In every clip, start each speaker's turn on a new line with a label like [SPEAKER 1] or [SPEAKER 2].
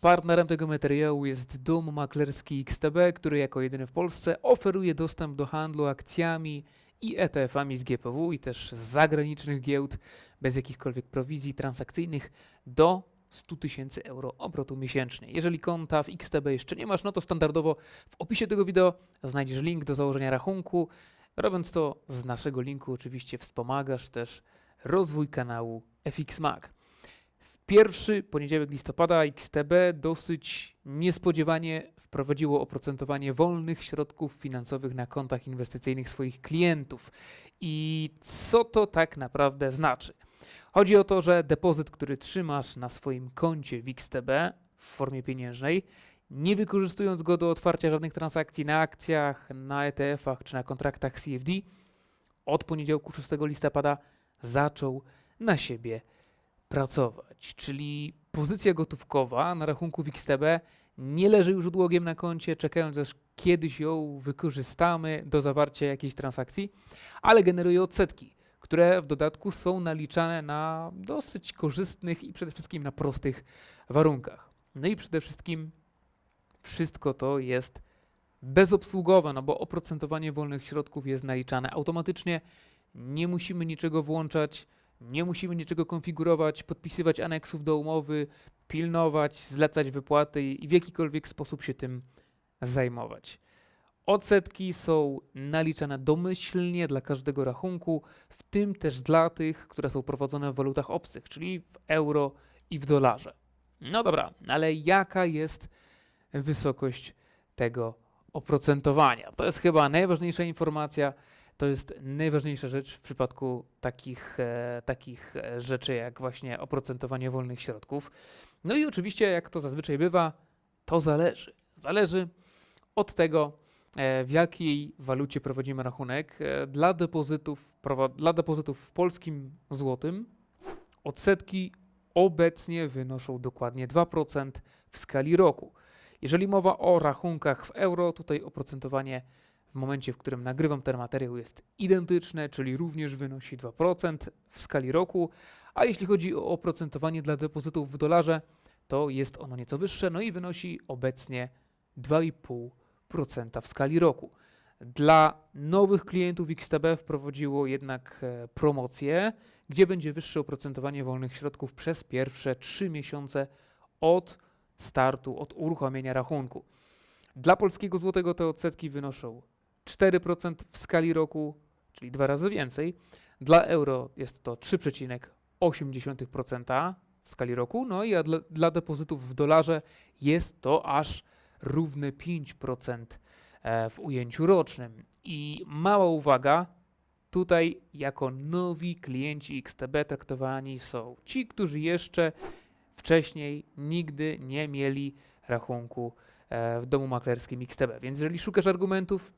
[SPEAKER 1] Partnerem tego materiału jest dom maklerski XTB, który jako jedyny w Polsce oferuje dostęp do handlu akcjami i ETF-ami z GPW i też z zagranicznych giełd bez jakichkolwiek prowizji transakcyjnych do 100 tysięcy euro obrotu miesięcznie. Jeżeli konta w XTB jeszcze nie masz, no to standardowo w opisie tego wideo znajdziesz link do założenia rachunku. Robiąc to z naszego linku oczywiście wspomagasz też rozwój kanału FX Mag. W pierwszy poniedziałek listopada XTB dosyć niespodziewanie wprowadziło oprocentowanie wolnych środków finansowych na kontach inwestycyjnych swoich klientów. I co to tak naprawdę znaczy? Chodzi o to, że depozyt, który trzymasz na swoim koncie w XTB w formie pieniężnej, nie wykorzystując go do otwarcia żadnych transakcji na akcjach, na ETF-ach czy na kontraktach CFD, od poniedziałku 6 listopada zaczął na siebie pracować. Czyli pozycja gotówkowa na rachunku w XTB nie leży już długiem na koncie, czekając aż kiedyś ją wykorzystamy do zawarcia jakiejś transakcji, ale generuje odsetki, które w dodatku są naliczane na dosyć korzystnych i przede wszystkim na prostych warunkach. No i przede wszystkim wszystko to jest bezobsługowe, no bo oprocentowanie wolnych środków jest naliczane automatycznie, nie musimy niczego włączać, nie musimy niczego konfigurować, podpisywać aneksów do umowy, pilnować, zlecać wypłaty i w jakikolwiek sposób się tym zajmować. Odsetki są naliczane domyślnie dla każdego rachunku, w tym też dla tych, które są prowadzone w walutach obcych, czyli w euro i w dolarze. No dobra, ale jaka jest wysokość tego oprocentowania? To jest chyba najważniejsza informacja. To jest najważniejsza rzecz w przypadku takich, e, takich e, rzeczy, jak właśnie oprocentowanie wolnych środków. No i oczywiście, jak to zazwyczaj bywa, to zależy. Zależy od tego, e, w jakiej walucie prowadzimy rachunek. Dla depozytów, dla depozytów w polskim złotym odsetki obecnie wynoszą dokładnie 2% w skali roku. Jeżeli mowa o rachunkach w euro, tutaj oprocentowanie w momencie, w którym nagrywam ten materiał jest identyczne, czyli również wynosi 2% w skali roku, a jeśli chodzi o oprocentowanie dla depozytów w dolarze, to jest ono nieco wyższe, no i wynosi obecnie 2,5% w skali roku. Dla nowych klientów XTB wprowadziło jednak e, promocję, gdzie będzie wyższe oprocentowanie wolnych środków przez pierwsze 3 miesiące od startu, od uruchomienia rachunku. Dla polskiego złotego te odsetki wynoszą 4% w skali roku, czyli dwa razy więcej. Dla euro jest to 3,8% w skali roku, no i dla, dla depozytów w dolarze jest to aż równe 5% e, w ujęciu rocznym. I mała uwaga, tutaj jako nowi klienci XTB traktowani są ci, którzy jeszcze wcześniej nigdy nie mieli rachunku e, w domu maklerskim XTB. Więc jeżeli szukasz argumentów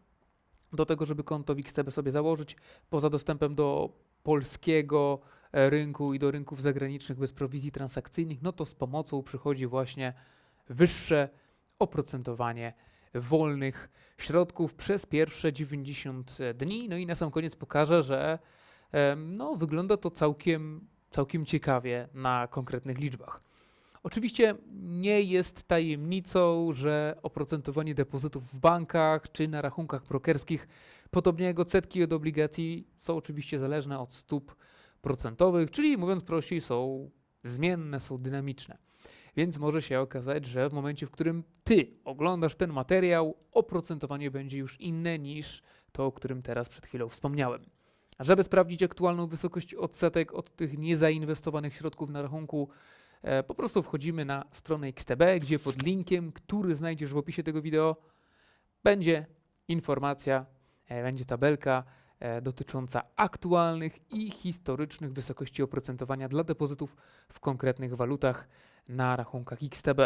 [SPEAKER 1] do tego, żeby konto w XTB sobie założyć, poza dostępem do polskiego e, rynku i do rynków zagranicznych bez prowizji transakcyjnych, no to z pomocą przychodzi właśnie wyższe oprocentowanie wolnych środków przez pierwsze 90 dni. No i na sam koniec pokażę, że no, wygląda to całkiem, całkiem ciekawie na konkretnych liczbach. Oczywiście nie jest tajemnicą, że oprocentowanie depozytów w bankach czy na rachunkach brokerskich, podobnie jak odsetki od obligacji, są oczywiście zależne od stóp procentowych, czyli mówiąc prościej, są zmienne, są dynamiczne. Więc może się okazać, że w momencie, w którym ty oglądasz ten materiał, oprocentowanie będzie już inne niż to, o którym teraz przed chwilą wspomniałem. Żeby sprawdzić aktualną wysokość odsetek od tych niezainwestowanych środków na rachunku, po prostu wchodzimy na stronę XTB, gdzie pod linkiem, który znajdziesz w opisie tego wideo, będzie informacja, e, będzie tabelka e, dotycząca aktualnych i historycznych wysokości oprocentowania dla depozytów w konkretnych walutach na rachunkach XTB.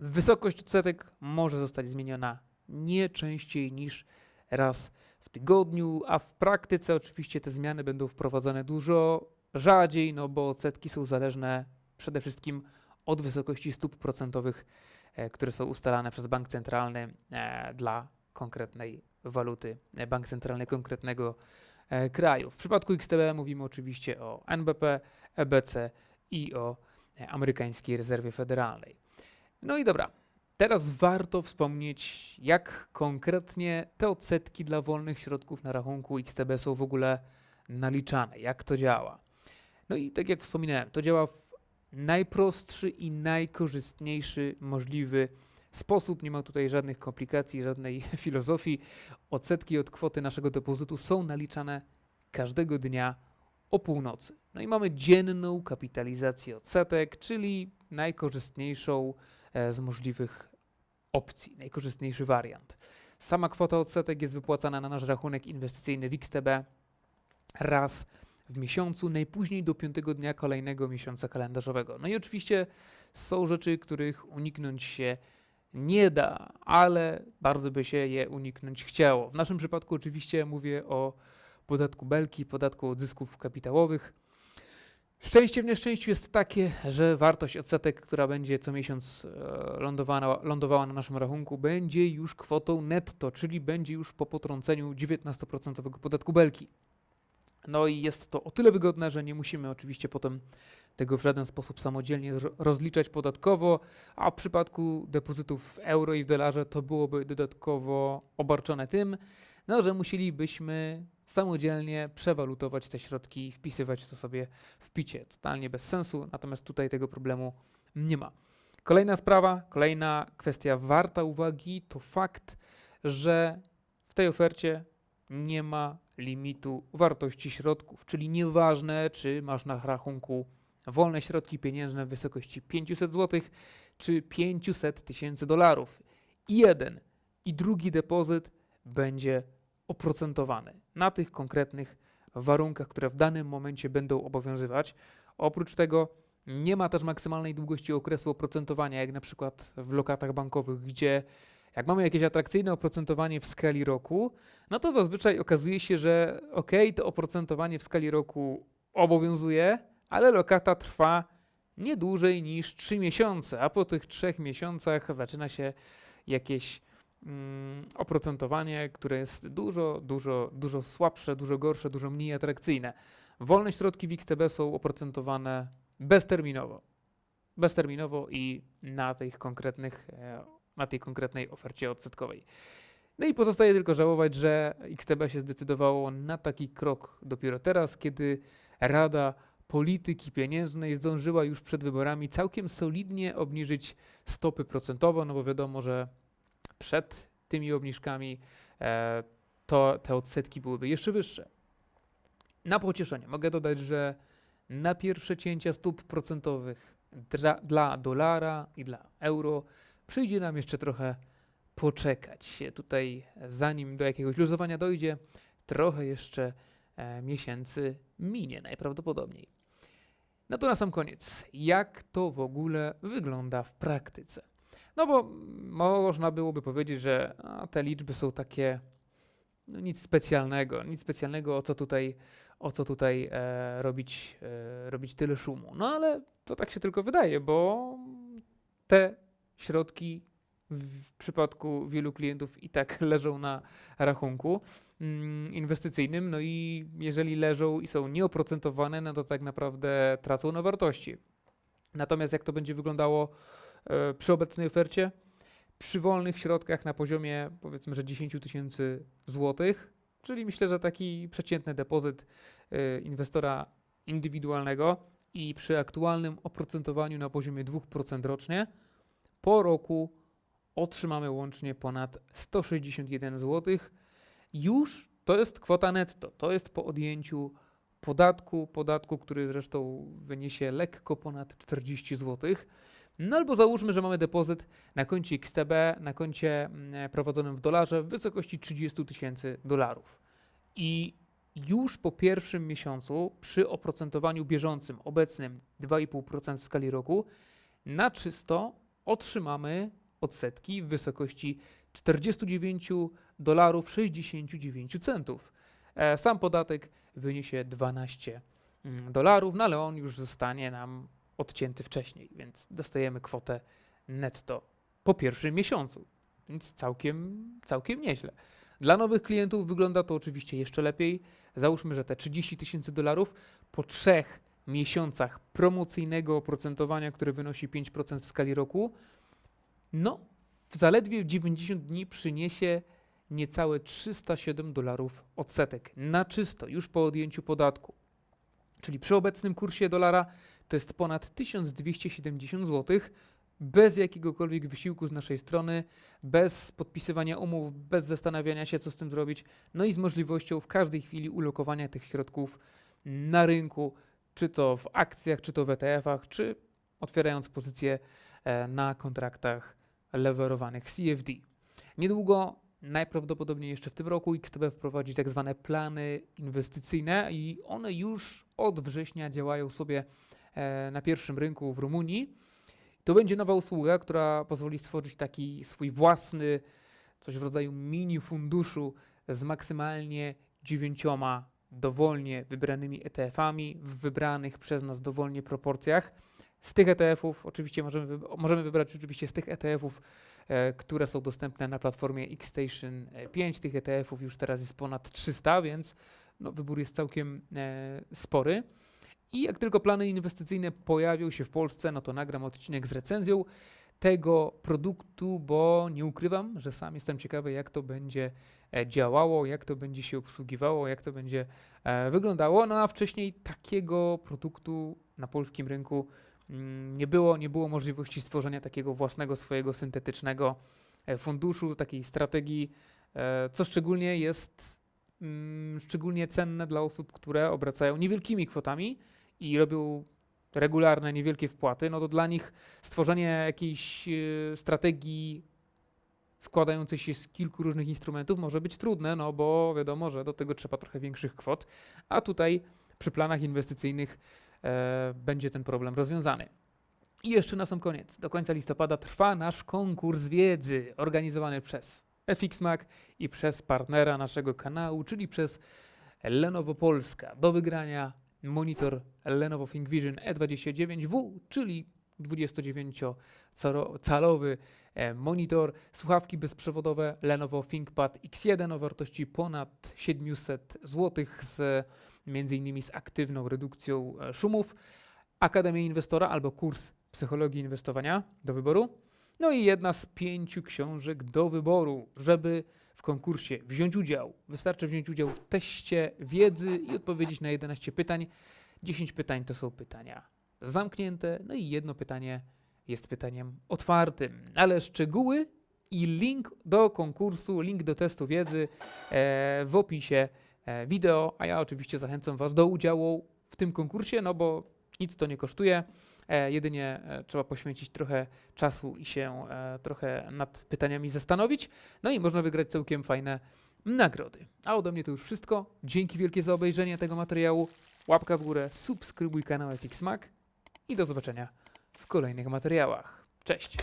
[SPEAKER 1] Wysokość odsetek może zostać zmieniona nie częściej niż raz w tygodniu, a w praktyce oczywiście te zmiany będą wprowadzane dużo rzadziej, no bo odsetki są zależne przede wszystkim od wysokości stóp procentowych, e, które są ustalane przez bank centralny e, dla konkretnej waluty, e, bank centralny konkretnego kraju. W przypadku XTB mówimy oczywiście o NBP, EBC i o amerykańskiej rezerwie federalnej. No i dobra, teraz warto wspomnieć, jak konkretnie te odsetki dla wolnych środków na rachunku XTB są w ogóle naliczane, jak to działa. No i tak jak wspominałem, to działa w najprostszy i najkorzystniejszy możliwy sposób. Nie ma tutaj żadnych komplikacji, żadnej filozofii. Odsetki od kwoty naszego depozytu są naliczane każdego dnia o północy. No i mamy dzienną kapitalizację odsetek, czyli najkorzystniejszą e, z możliwych opcji, najkorzystniejszy wariant. Sama kwota odsetek jest wypłacana na nasz rachunek inwestycyjny w XTB raz w miesiącu, najpóźniej do piątego dnia kolejnego miesiąca kalendarzowego. No i oczywiście są rzeczy, których uniknąć się nie da, ale bardzo by się je uniknąć chciało. W naszym przypadku oczywiście mówię o podatku Belki, podatku od zysków kapitałowych. Szczęście w nieszczęściu jest takie, że wartość odsetek, która będzie co miesiąc e, lądowana, lądowała na naszym rachunku, będzie już kwotą netto, czyli będzie już po potrąceniu 19% podatku Belki. No i jest to o tyle wygodne, że nie musimy oczywiście potem tego w żaden sposób samodzielnie rozliczać podatkowo, a w przypadku depozytów w euro i w dolarze to byłoby dodatkowo obarczone tym, no, że musielibyśmy samodzielnie przewalutować te środki i wpisywać to sobie w picie. Totalnie bez sensu, natomiast tutaj tego problemu nie ma. Kolejna sprawa, kolejna kwestia warta uwagi to fakt, że w tej ofercie nie ma limitu wartości środków, czyli nieważne, czy masz na rachunku wolne środki pieniężne w wysokości 500 zł czy 500 tysięcy dolarów. Jeden i drugi depozyt będzie oprocentowany na tych konkretnych warunkach, które w danym momencie będą obowiązywać. Oprócz tego nie ma też maksymalnej długości okresu oprocentowania, jak na przykład w lokatach bankowych, gdzie jak mamy jakieś atrakcyjne oprocentowanie w skali roku, no to zazwyczaj okazuje się, że ok, to oprocentowanie w skali roku obowiązuje, ale lokata trwa nie dłużej niż 3 miesiące, a po tych 3 miesiącach zaczyna się jakieś mm, oprocentowanie, które jest dużo, dużo, dużo słabsze, dużo gorsze, dużo mniej atrakcyjne. Wolne środki w XTB są oprocentowane bezterminowo. Bezterminowo i na tych konkretnych, e, na tej konkretnej ofercie odsetkowej. No i pozostaje tylko żałować, że XTB się zdecydowało na taki krok dopiero teraz, kiedy Rada Polityki Pieniężnej zdążyła już przed wyborami całkiem solidnie obniżyć stopy procentowo, no bo wiadomo, że przed tymi obniżkami e, to te odsetki byłyby jeszcze wyższe. Na pocieszenie mogę dodać, że na pierwsze cięcia stóp procentowych dla, dla dolara i dla euro przyjdzie nam jeszcze trochę poczekać. Tutaj, zanim do jakiegoś luzowania dojdzie, trochę jeszcze e, miesięcy minie najprawdopodobniej. No to na sam koniec, jak to w ogóle wygląda w praktyce? No bo można byłoby powiedzieć, że a, te liczby są takie no nic specjalnego, nic specjalnego, o co tutaj, o co tutaj e, robić, e, robić tyle szumu. No ale to tak się tylko wydaje, bo te środki w przypadku wielu klientów i tak leżą na rachunku mm, inwestycyjnym, no i jeżeli leżą i są nieoprocentowane, no to tak naprawdę tracą na wartości. Natomiast jak to będzie wyglądało e, przy obecnej ofercie? Przy wolnych środkach na poziomie powiedzmy, że 10 tysięcy złotych, czyli myślę, że taki przeciętny depozyt e, inwestora indywidualnego i przy aktualnym oprocentowaniu na poziomie 2% rocznie, po roku otrzymamy łącznie ponad 161 zł. Już to jest kwota netto, to jest po odjęciu podatku, podatku, który zresztą wyniesie lekko ponad 40 zł. No albo załóżmy, że mamy depozyt na koncie XTB, na koncie mm, prowadzonym w dolarze w wysokości 30 tysięcy dolarów. I już po pierwszym miesiącu przy oprocentowaniu bieżącym, obecnym 2,5% w skali roku, na czysto otrzymamy odsetki w wysokości 49 dolarów 69 centów. E, Sam podatek wyniesie 12 mm, dolarów, no ale on już zostanie nam odcięty wcześniej, więc dostajemy kwotę netto po pierwszym miesiącu, więc całkiem, całkiem nieźle. Dla nowych klientów wygląda to oczywiście jeszcze lepiej. Załóżmy, że te 30 tysięcy dolarów po trzech miesiącach promocyjnego oprocentowania, które wynosi 5% w skali roku, no, w zaledwie 90 dni przyniesie niecałe 307 dolarów odsetek na czysto, już po odjęciu podatku. Czyli przy obecnym kursie dolara to jest ponad 1270 zł, bez jakiegokolwiek wysiłku z naszej strony, bez podpisywania umów, bez zastanawiania się, co z tym zrobić, no i z możliwością w każdej chwili ulokowania tych środków na rynku, czy to w akcjach, czy to w ETF-ach, czy otwierając pozycje na kontraktach lewerowanych CFD. Niedługo, najprawdopodobniej jeszcze w tym roku, XTB wprowadzi tak zwane plany inwestycyjne i one już od września działają sobie e, na pierwszym rynku w Rumunii. To będzie nowa usługa, która pozwoli stworzyć taki swój własny, coś w rodzaju mini funduszu z maksymalnie dziewięcioma dowolnie wybranymi ETF-ami w wybranych przez nas dowolnie proporcjach. Z tych ETF-ów, oczywiście możemy, możemy wybrać oczywiście z tych ETF-ów, e, które są dostępne na platformie Xstation 5. Tych ETF-ów już teraz jest ponad 300, więc no, wybór jest całkiem e, spory. I jak tylko plany inwestycyjne pojawią się w Polsce, no to nagram odcinek z recenzją tego produktu, bo nie ukrywam, że sam jestem ciekawy, jak to będzie e, działało, jak to będzie się obsługiwało, jak to będzie e, wyglądało. No a wcześniej takiego produktu na polskim rynku mm, nie było, nie było możliwości stworzenia takiego własnego swojego syntetycznego e, funduszu, takiej strategii, co szczególnie jest mm, szczególnie cenne dla osób, które obracają niewielkimi kwotami i robią regularne, niewielkie wpłaty, no to dla nich stworzenie jakiejś e, strategii składającej się z kilku różnych instrumentów może być trudne, no bo wiadomo, że do tego trzeba trochę większych kwot, a tutaj przy planach inwestycyjnych e, będzie ten problem rozwiązany. I jeszcze na sam koniec, do końca listopada trwa nasz konkurs wiedzy organizowany przez FXMAC i przez partnera naszego kanału, czyli przez Lenovo Polska. Do wygrania monitor Lenovo ThinkVision E29W, czyli 29-calowy e, monitor, słuchawki bezprzewodowe Lenovo ThinkPad X1 o wartości ponad 700 zł z między innymi z aktywną redukcją e, szumów, Akademia Inwestora albo kurs psychologii inwestowania do wyboru. No i jedna z pięciu książek do wyboru, żeby w konkursie wziąć udział. Wystarczy wziąć udział w teście wiedzy i odpowiedzieć na 11 pytań. 10 pytań to są pytania zamknięte, no i jedno pytanie jest pytaniem otwartym. Ale szczegóły i link do konkursu, link do testu wiedzy e, w opisie e, wideo, a ja oczywiście zachęcam Was do udziału w tym konkursie, no bo nic to nie kosztuje. E, jedynie e, trzeba poświęcić trochę czasu i się e, trochę nad pytaniami zastanowić. No i można wygrać całkiem fajne nagrody. A ode mnie to już wszystko. Dzięki wielkie za obejrzenie tego materiału. Łapka w górę, subskrybuj kanał FXMAC i do zobaczenia w kolejnych materiałach. Cześć!